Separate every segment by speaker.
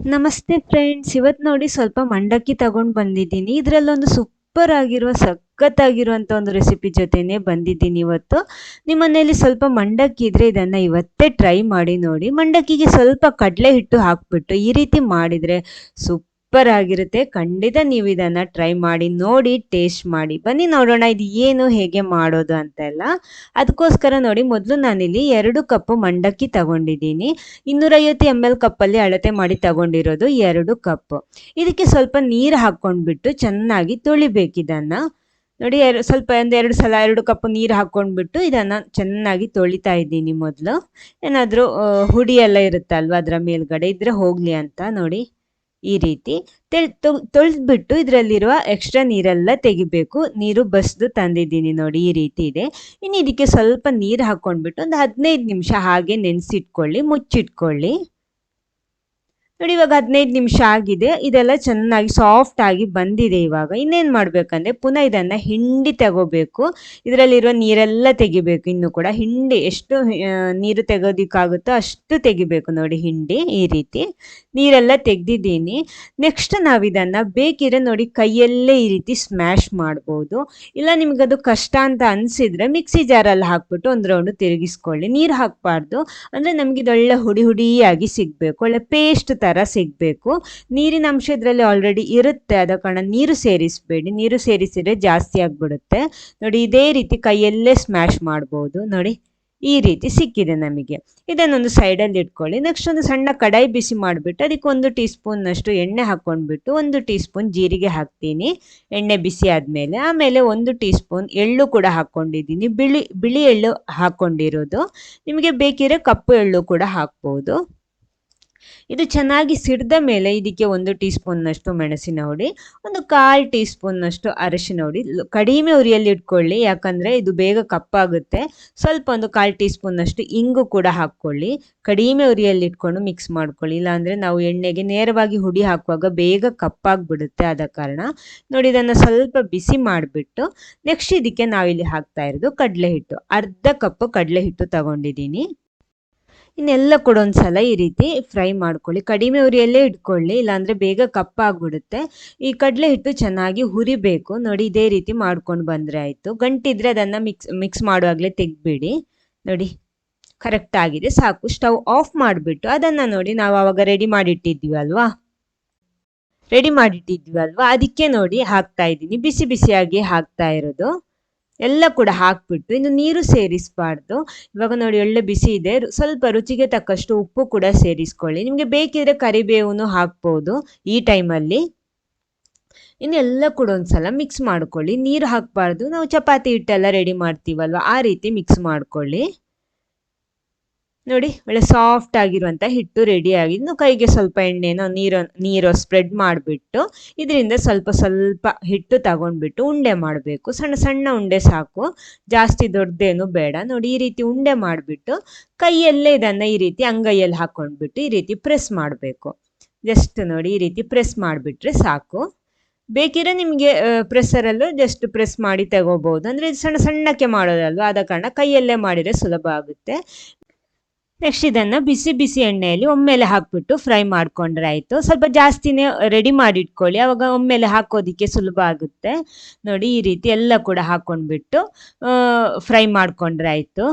Speaker 1: ನಮಸ್ತೆ ಫ್ರೆಂಡ್ಸ್ ಇವತ್ತು ನೋಡಿ ಸ್ವಲ್ಪ ಮಂಡಕ್ಕಿ ತಗೊಂಡು ಬಂದಿದ್ದೀನಿ. ಇದರಲ್ಲೊಂದು ಸೂಪರ್ ಆಗಿರುವ ಸಖತ್ತಾಗಿರುವಂಥ ಒಂದು ರೆಸಿಪಿ ಜೊತೆನೆ ಬಂದಿದ್ದೀನಿ ಇವತ್ತು. ನಿಮ್ಮ ಮನೆಯಲ್ಲಿ ಸ್ವಲ್ಪ ಮಂಡಕ್ಕಿ ಇದ್ರೆ ಇದನ್ನು ಇವತ್ತೇ ಟ್ರೈ ಮಾಡಿ ನೋಡಿ. ಮಂಡಕ್ಕಿಗೆ ಸ್ವಲ್ಪ ಕಡಲೆ ಹಿಟ್ಟು ಹಾಕ್ಬಿಟ್ಟು ಈ ರೀತಿ ಮಾಡಿದರೆ ಸೂಪರ್ ಆಗಿರುತ್ತೆ. ಖಂಡಿತ ನೀವು ಇದನ್ನ ಟ್ರೈ ಮಾಡಿ, ನೋಡಿ ಟೇಸ್ಟ್ ಮಾಡಿ. ಬನ್ನಿ ನೋಡೋಣ ಇದು ಏನು, ಹೇಗೆ ಮಾಡೋದು ಅಂತೆಲ್ಲ. ಅದಕ್ಕೋಸ್ಕರ ನೋಡಿ, ಮೊದಲು ನಾನಿಲ್ಲಿ ಎರಡು ಕಪ್ಪು ಮಂಡಕ್ಕಿ ತಗೊಂಡಿದ್ದೀನಿ. ಇನ್ನೂರೈವತ್ತು ಎಂ ಎಲ್ ಕಪ್ಪಲ್ಲಿ ಅಳತೆ ಮಾಡಿ ತಗೊಂಡಿರೋದು ಎರಡು ಕಪ್. ಇದಕ್ಕೆ ಸ್ವಲ್ಪ ನೀರು ಹಾಕ್ಕೊಂಡ್ಬಿಟ್ಟು ಚೆನ್ನಾಗಿ ತೊಳಿಬೇಕು ಇದನ್ನು. ನೋಡಿ ಎರಡು ಸ್ವಲ್ಪ ಒಂದು ಎರಡು ಸಲ ಎರಡು ಕಪ್ ನೀರು ಹಾಕ್ಕೊಂಡ್ಬಿಟ್ಟು ಇದನ್ನು ಚೆನ್ನಾಗಿ ತೊಳಿತಾ ಇದ್ದೀನಿ ಮೊದಲು. ಏನಾದರೂ ಹುಡಿ ಎಲ್ಲ ಇರುತ್ತಲ್ವ, ಅದರ ಮೇಲ್ಗಡೆ ಇದ್ರೆ ಹೋಗಲಿ ಅಂತ ನೋಡಿ. ಈ ರೀತಿ ತೆಳ್ ತೊಳೆದ್ಬಿಟ್ಟು ಇದರಲ್ಲಿರುವ ಎಕ್ಸ್ಟ್ರಾ ನೀರೆಲ್ಲ ತೆಗಿಬೇಕು. ನೀರು ಬಸ್ದು ತಂದಿದ್ದೀನಿ ನೋಡಿ ಈ ರೀತಿ ಇದೆ. ಇನ್ನು ಇದಕ್ಕೆ ಸ್ವಲ್ಪ ನೀರು ಹಾಕ್ಕೊಂಡ್ಬಿಟ್ಟು ಒಂದು ಹದಿನೈದು ನಿಮಿಷ ಹಾಗೆ ನೆನೆಸಿಟ್ಕೊಳ್ಳಿ, ಮುಚ್ಚಿಟ್ಕೊಳ್ಳಿ. ನೋಡಿ, ಇವಾಗ ಹದಿನೈದು ನಿಮಿಷ ಆಗಿದೆ. ಇದೆಲ್ಲ ಚೆನ್ನಾಗಿ ಸಾಫ್ಟ್ ಆಗಿ ಬಂದಿದೆ ಇವಾಗ. ಇನ್ನೇನು ಮಾಡಬೇಕಂದ್ರೆ ಪುನಃ ಇದನ್ನು ಹಿಂಡಿ ತಗೋಬೇಕು. ಇದರಲ್ಲಿರುವ ನೀರೆಲ್ಲ ತೆಗಿಬೇಕು. ಇನ್ನು ಕೂಡ ಹಿಂಡಿ ಎಷ್ಟು ನೀರು ತೆಗೋದಿಕ್ಕಾಗುತ್ತೋ ಅಷ್ಟು ತೆಗಿಬೇಕು ನೋಡಿ ಹಿಂಡಿ ಈ ರೀತಿ. ನೀರೆಲ್ಲ ತೆಗೆದಿದ್ದೀನಿ. ನೆಕ್ಸ್ಟ್ ನಾವು ಇದನ್ನು ಬೇಕಿದ್ರೆ ನೋಡಿ ಕೈಯಲ್ಲೇ ಈ ರೀತಿ ಸ್ಮ್ಯಾಶ್ ಮಾಡ್ಬೋದು. ಇಲ್ಲ, ನಿಮಗದು ಕಷ್ಟ ಅಂತ ಅನಿಸಿದ್ರೆ ಮಿಕ್ಸಿ ಜಾರಲ್ಲಿ ಹಾಕ್ಬಿಟ್ಟು ಒಂದು ರೌಂಡು ತಿರುಗಿಸ್ಕೊಳ್ಳಿ. ನೀರು ಹಾಕಬಾರ್ದು. ಅಂದರೆ ನಮಗೆ ಇದೊಳ್ಳೆ ಹುಡಿ ಹುಡಿಯಾಗಿ ಸಿಗಬೇಕು. ಒಳ್ಳೆ ಪೇಸ್ಟ್ ಸಿಗಬೇಕು. ನೀರಿನ ಅಂಶ ಇದರಲ್ಲಿ ಆಲ್ರೆಡಿ ಇರುತ್ತೆ. ಆದ ಕಾರಣ ನೀರು ಸೇರಿಸಬೇಡಿ. ನೀರು ಸೇರಿಸಿದರೆ ಜಾಸ್ತಿ ಆಗಿಬಿಡುತ್ತೆ. ನೋಡಿ, ಇದೇ ರೀತಿ ಕೈಯಲ್ಲೇ ಸ್ಮ್ಯಾಶ್ ಮಾಡ್ಬೋದು. ನೋಡಿ, ಈ ರೀತಿ ಸಿಕ್ಕಿದೆ ನಮಗೆ. ಇದನ್ನೊಂದು ಸೈಡಲ್ಲಿ ಇಟ್ಕೊಳ್ಳಿ. ನೆಕ್ಸ್ಟ್ ಒಂದು ಸಣ್ಣ ಕಡಾಯಿ ಬಿಸಿ ಮಾಡಿಬಿಟ್ಟು ಅದಕ್ಕೆ ಒಂದು ಟೀ ಸ್ಪೂನ್ನಷ್ಟು ಎಣ್ಣೆ ಹಾಕ್ಕೊಂಡ್ಬಿಟ್ಟು ಒಂದು ಟೀ ಸ್ಪೂನ್ ಜೀರಿಗೆ ಹಾಕ್ತೀನಿ. ಎಣ್ಣೆ ಬಿಸಿ ಆದಮೇಲೆ. ಆಮೇಲೆ ಒಂದು ಟೀ ಸ್ಪೂನ್ ಎಳ್ಳು ಕೂಡ ಹಾಕ್ಕೊಂಡಿದ್ದೀನಿ. ಬಿಳಿ ಬಿಳಿ ಎಳ್ಳು ಹಾಕ್ಕೊಂಡಿರೋದು. ನಿಮಗೆ ಬೇಕಿದ್ರೆ ಕಪ್ಪು ಎಳ್ಳು ಕೂಡ ಹಾಕ್ಬೋದು. ಇದು ಚೆನ್ನಾಗಿ ಸಿಡ್ದ ಮೇಲೆ ಇದಕ್ಕೆ ಒಂದು ಟೀ ಸ್ಪೂನ್ನಷ್ಟು ಮೆಣಸಿನ ಹುಡಿ, ಒಂದು ಕಾಲು ಟೀ ಸ್ಪೂನ್ನಷ್ಟು ಅರಶಿನ ಹುಡಿ. ಕಡಿಮೆ ಉರಿಯಲ್ಲಿ ಇಟ್ಕೊಳ್ಳಿ, ಯಾಕಂದರೆ ಇದು ಬೇಗ ಕಪ್ಪಾಗುತ್ತೆ. ಸ್ವಲ್ಪ ಒಂದು ಕಾಲು ಟೀ ಸ್ಪೂನ್ನಷ್ಟು ಇಂಗು ಕೂಡ ಹಾಕ್ಕೊಳ್ಳಿ. ಕಡಿಮೆ ಉರಿಯಲ್ಲಿ ಇಟ್ಕೊಂಡು ಮಿಕ್ಸ್ ಮಾಡ್ಕೊಳ್ಳಿ. ಇಲ್ಲಾಂದರೆ ನಾವು ಎಣ್ಣೆಗೆ ನೇರವಾಗಿ ಹುಡಿ ಹಾಕುವಾಗ ಬೇಗ ಕಪ್ಪಾಗಿಬಿಡುತ್ತೆ ಆದ ಕಾರಣ. ನೋಡಿ, ಇದನ್ನು ಸ್ವಲ್ಪ ಬಿಸಿ ಮಾಡಿಬಿಟ್ಟು ನೆಕ್ಸ್ಟ್ ಇದಕ್ಕೆ ನಾವಿಲ್ಲಿ ಹಾಕ್ತಾ ಇರೋದು ಕಡಲೆ ಹಿಟ್ಟು ಅರ್ಧ ಕಪ್ ಕಡಲೆ ಹಿಟ್ಟು ತಗೊಂಡಿದ್ದೀನಿ. ಇನ್ನೆಲ್ಲ ಕೂಡ ಒಂದ್ಸಲ ಈ ರೀತಿ ಫ್ರೈ ಮಾಡ್ಕೊಳ್ಳಿ. ಕಡಿಮೆ ಉರಿಯಲ್ಲೇ ಇಟ್ಕೊಳ್ಳಿ, ಇಲ್ಲಾಂದರೆ ಬೇಗ ಕಪ್ಪಾಗ್ಬಿಡುತ್ತೆ. ಈ ಕಡಲೆ ಹಿಟ್ಟು ಚೆನ್ನಾಗಿ ಹುರಿಬೇಕು. ನೋಡಿ, ಇದೇ ರೀತಿ ಮಾಡ್ಕೊಂಡು ಬಂದರೆ ಆಯಿತು. ಗಂಟಿದ್ರೆ ಅದನ್ನು ಮಿಕ್ಸ್ ಮಿಕ್ಸ್ ಮಾಡುವಾಗಲೇ ತೆಗ್ಬಿಡಿ ನೋಡಿ, ಕರೆಕ್ಟ್ ಆಗಿದೆ. ಸಾಕು. ಸ್ಟವ್ ಆಫ್ ಮಾಡಿಬಿಟ್ಟು ಅದನ್ನು ನೋಡಿ ನಾವು ಆವಾಗ ರೆಡಿ ಮಾಡಿಟ್ಟಿದ್ವಿ ಅಲ್ವಾ ರೆಡಿ ಮಾಡಿಟ್ಟಿದ್ವಿ ಅಲ್ವಾ ಅದಕ್ಕೆ ನೋಡಿ ಹಾಕ್ತಾ ಇದ್ದೀನಿ. ಬಿಸಿ ಬಿಸಿಯಾಗಿ ಹಾಕ್ತಾ ಇರೋದು. ಎಲ್ಲ ಕೂಡ ಹಾಕ್ಬಿಟ್ಟು ಇನ್ನು ನೀರು ಸೇರಿಸಬಾರ್ದು. ಇವಾಗ ನೋಡಿ ಒಳ್ಳೆ ಬಿಸಿ ಇದೆ. ಸ್ವಲ್ಪ ರುಚಿಗೆ ತಕ್ಕಷ್ಟು ಉಪ್ಪು ಕೂಡ ಸೇರಿಸ್ಕೊಳ್ಳಿ. ನಿಮಗೆ ಬೇಕಿದ್ರೆ ಕರಿಬೇವು ಹಾಕ್ಬೋದು ಈ ಟೈಮಲ್ಲಿ. ಎಲ್ಲ ಕೂಡ ಒಂದ್ಸಲ ಮಿಕ್ಸ್ ಮಾಡ್ಕೊಳ್ಳಿ. ನೀರು ಹಾಕಬಾರ್ದು. ನಾವು ಚಪಾತಿ ಹಿಟ್ಟೆಲ್ಲ ರೆಡಿ ಮಾಡ್ತೀವಲ್ವ? ಆ ರೀತಿ ಮಿಕ್ಸ್ ಮಾಡ್ಕೊಳ್ಳಿ. ನೋಡಿ, ಒಳ್ಳೆ ಸಾಫ್ಟ್ ಆಗಿರುವಂಥ ಹಿಟ್ಟು ರೆಡಿ ಆಗಿದೆ ಕೈಗೆ ಸ್ವಲ್ಪ ಎಣ್ಣೆನೋ, ನೀರು ನೀರು ಸ್ಪ್ರೆಡ್ ಮಾಡಿಬಿಟ್ಟು, ಇದರಿಂದ ಸ್ವಲ್ಪ ಸ್ವಲ್ಪ ಹಿಟ್ಟು ತಗೊಂಡ್ಬಿಟ್ಟು ಉಂಡೆ ಮಾಡಬೇಕು. ಸಣ್ಣ ಸಣ್ಣ ಉಂಡೆ ಸಾಕು. ಜಾಸ್ತಿ ದೊಡ್ಡದೇನು ಬೇಡ. ನೋಡಿ, ಈ ರೀತಿ ಉಂಡೆ ಮಾಡಿಬಿಟ್ಟು ಕೈಯಲ್ಲೇ ಇದನ್ನು ಈ ರೀತಿ ಅಂಗೈಯಲ್ಲಿ ಹಾಕ್ಕೊಂಡ್ಬಿಟ್ಟು ಈ ರೀತಿ ಪ್ರೆಸ್ ಮಾಡಬೇಕು. ಜಸ್ಟ್ ನೋಡಿ, ಈ ರೀತಿ ಪ್ರೆಸ್ ಮಾಡಿಬಿಟ್ರೆ ಸಾಕು. ಬೇಕಿದ್ರೆ ನಿಮಗೆ ಪ್ರೆಸ್ಸರಲ್ಲೂ ಜಸ್ಟ್ ಪ್ರೆಸ್ ಮಾಡಿ ತಗೋಬೋದು. ಅಂದರೆ ಸಣ್ಣ, ಸಣ್ಣಕ್ಕೆ ಮಾಡೋದಲ್ವ? ಆದ ಕಾರಣ ಕೈಯಲ್ಲೇ ಮಾಡಿದರೆ ಸುಲಭ ಆಗುತ್ತೆ. ನೆಕ್ಸ್ಟ್ ಇದನ್ನು ಬಿಸಿ ಬಿಸಿ ಎಣ್ಣೆಯಲ್ಲಿ ಒಮ್ಮೆಲೆ ಹಾಕ್ಬಿಟ್ಟು ಫ್ರೈ ಮಾಡ್ಕೊಂಡ್ರೆ ಆಯಿತು. ಸ್ವಲ್ಪ ಜಾಸ್ತಿನೇ ರೆಡಿ ಮಾಡಿ ಇಟ್ಕೊಳ್ಳಿ ಅವಾಗ ಒಮ್ಮೆಲೆ ಹಾಕೋದಕ್ಕೆ ಸುಲಭ ಆಗುತ್ತೆ. ನೋಡಿ ಈ ರೀತಿ ಎಲ್ಲ ಕೂಡ ಹಾಕ್ಕೊಂಡ್ಬಿಟ್ಟು ಫ್ರೈ ಮಾಡ್ಕೊಂಡ್ರೆ ಆಯಿತು.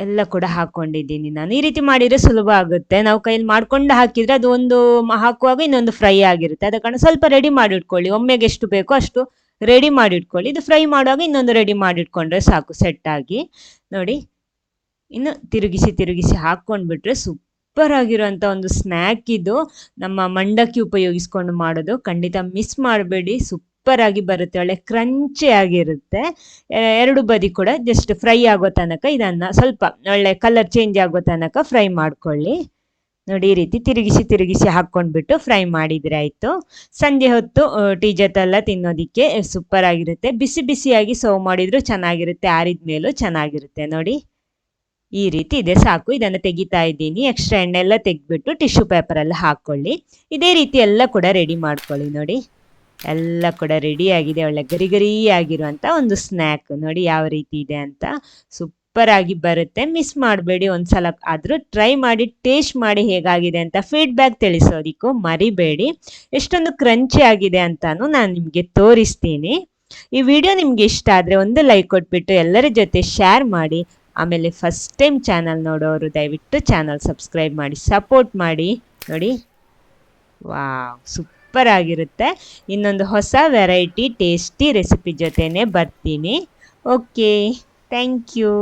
Speaker 1: ಎಲ್ಲ ಕೂಡ ಹಾಕ್ಕೊಂಡಿದ್ದೀನಿ ನಾನು. ಈ ರೀತಿ ಮಾಡಿದರೆ ಸುಲಭ ಆಗುತ್ತೆ. ನಾವು ಕೈಯಲ್ಲಿ ಮಾಡ್ಕೊಂಡು ಹಾಕಿದರೆ ಅದು ಒಂದು ಹಾಕುವಾಗ ಇನ್ನೊಂದು ಫ್ರೈ ಆಗಿರುತ್ತೆ. ಅದ ಕಾರಣ ಸ್ವಲ್ಪ ರೆಡಿ ಮಾಡಿ ಇಟ್ಕೊಳ್ಳಿ ಒಮ್ಮೆಗೆ ಎಷ್ಟು ಬೇಕೋ ಅಷ್ಟು ರೆಡಿ ಮಾಡಿ ಇಟ್ಕೊಳ್ಳಿ ಇದು ಫ್ರೈ ಮಾಡುವಾಗ ಇನ್ನೊಂದು ರೆಡಿ ಮಾಡಿ ಇಟ್ಕೊಂಡ್ರೆ ಸಾಕು ಸೆಟ್ಟಾಗಿ ನೋಡಿ. ಇನ್ನು ತಿರುಗಿಸಿ ತಿರುಗಿಸಿ ಹಾಕ್ಕೊಂಡ್ಬಿಟ್ರೆ ಸೂಪರ್ ಆಗಿರುವಂಥ ಒಂದು ಸ್ನ್ಯಾಕ್ ಇದು. ನಮ್ಮ ಮಂಡಕ್ಕಿ ಉಪಯೋಗಿಸ್ಕೊಂಡು ಮಾಡೋದು. ಖಂಡಿತ ಮಿಸ್ ಮಾಡಬೇಡಿ. ಸೂಪರ್ ಆಗಿ ಬರುತ್ತೆ. ಒಳ್ಳೆ ಕ್ರಂಚಿ ಆಗಿರುತ್ತೆ. ಎರಡು ಬದಿ ಕೂಡ ಜಸ್ಟ್ ಫ್ರೈ ಆಗೋ ತನಕ ಇದನ್ನು ಸ್ವಲ್ಪ ಒಳ್ಳೆ ಕಲರ್ ಚೇಂಜ್ ಆಗೋ ತನಕ ಫ್ರೈ ಮಾಡ್ಕೊಳ್ಳಿ. ನೋಡಿ, ಈ ರೀತಿ ತಿರುಗಿಸಿ ತಿರುಗಿಸಿ ಹಾಕ್ಕೊಂಡ್ಬಿಟ್ಟು ಫ್ರೈ ಮಾಡಿದ್ರೆ ಆಯಿತು. ಸಂಜೆ ಹೊತ್ತು ಟೀ ಜೊತೆಲ್ಲ ತಿನ್ನೋದಕ್ಕೆ ಸೂಪರ್ ಆಗಿರುತ್ತೆ ಬಿಸಿ, ಬಿಸಿಯಾಗಿ ಸರ್ವ್ ಮಾಡಿದರೂ ಚೆನ್ನಾಗಿರುತ್ತೆ. ಆರಿದ ಮೇಲೂ ಚೆನ್ನಾಗಿರುತ್ತೆ. ನೋಡಿ. ಈ ರೀತಿ ಇದೆ. ಸಾಕು, ಇದನ್ನು ತೆಗಿತಾ ಇದ್ದೀನಿ. ಎಕ್ಸ್ಟ್ರಾ ಎಣ್ಣೆ ಎಲ್ಲ ತೆಗೆದ್ಬಿಟ್ಟು ಟಿಶ್ಯೂ ಪೇಪರಲ್ಲಿ ಹಾಕ್ಕೊಳ್ಳಿ ಇದೇ ರೀತಿ ಎಲ್ಲ ಕೂಡ ರೆಡಿ ಮಾಡ್ಕೊಳ್ಳಿ ನೋಡಿ. ಎಲ್ಲ ಕೂಡ ರೆಡಿ ಆಗಿದೆ. ಒಳ್ಳೆ ಗರಿ ಗರಿ ಆಗಿರುವಂಥ ಒಂದು ಸ್ನ್ಯಾಕ್ ನೋಡಿ ಯಾವ ರೀತಿ ಇದೆ ಅಂತ. ಸೂಪರ್ ಆಗಿ ಬರುತ್ತೆ. ಮಿಸ್ ಮಾಡಬೇಡಿ ಒಂದ್ಸಲ. ಆದರೂ ಟ್ರೈ ಮಾಡಿ ಟೇಸ್ಟ್ ಮಾಡಿ ಹೇಗಾಗಿದೆ ಅಂತ ಫೀಡ್ಬ್ಯಾಕ್ ತಿಳಿಸೋದಿಕ್ಕೂ ಮರಿಬೇಡಿ. ಎಷ್ಟೊಂದು ಕ್ರಂಚಿ ಆಗಿದೆ ಅಂತಾನು ನಾನು ನಿಮಗೆ ತೋರಿಸ್ತೀನಿ. ಈ ವಿಡಿಯೋ ನಿಮ್ಗೆ ಇಷ್ಟ ಆದರೆ ಒಂದು ಲೈಕ್ ಕೊಟ್ಬಿಟ್ಟು ಎಲ್ಲರ ಜೊತೆ ಶೇರ್ ಮಾಡಿ. ಆಮೇಲೆ ಫಸ್ಟ್ ಟೈಮ್ ಚಾನಲ್ ನೋಡೋರು ದಯವಿಟ್ಟು ಚಾನಲ್ ಸಬ್ಸ್ಕ್ರೈಬ್ ಮಾಡಿ ಸಪೋರ್ಟ್ ಮಾಡಿ. ನೋಡಿ. ವಾ ಸೂಪರ್ ಆಗಿರುತ್ತೆ. ಇನ್ನೊಂದು ಹೊಸ ವೆರೈಟಿ ಟೇಸ್ಟಿ ರೆಸಿಪಿ ಜೊತೆನೆ ಬರ್ತೀನಿ. Okay thank you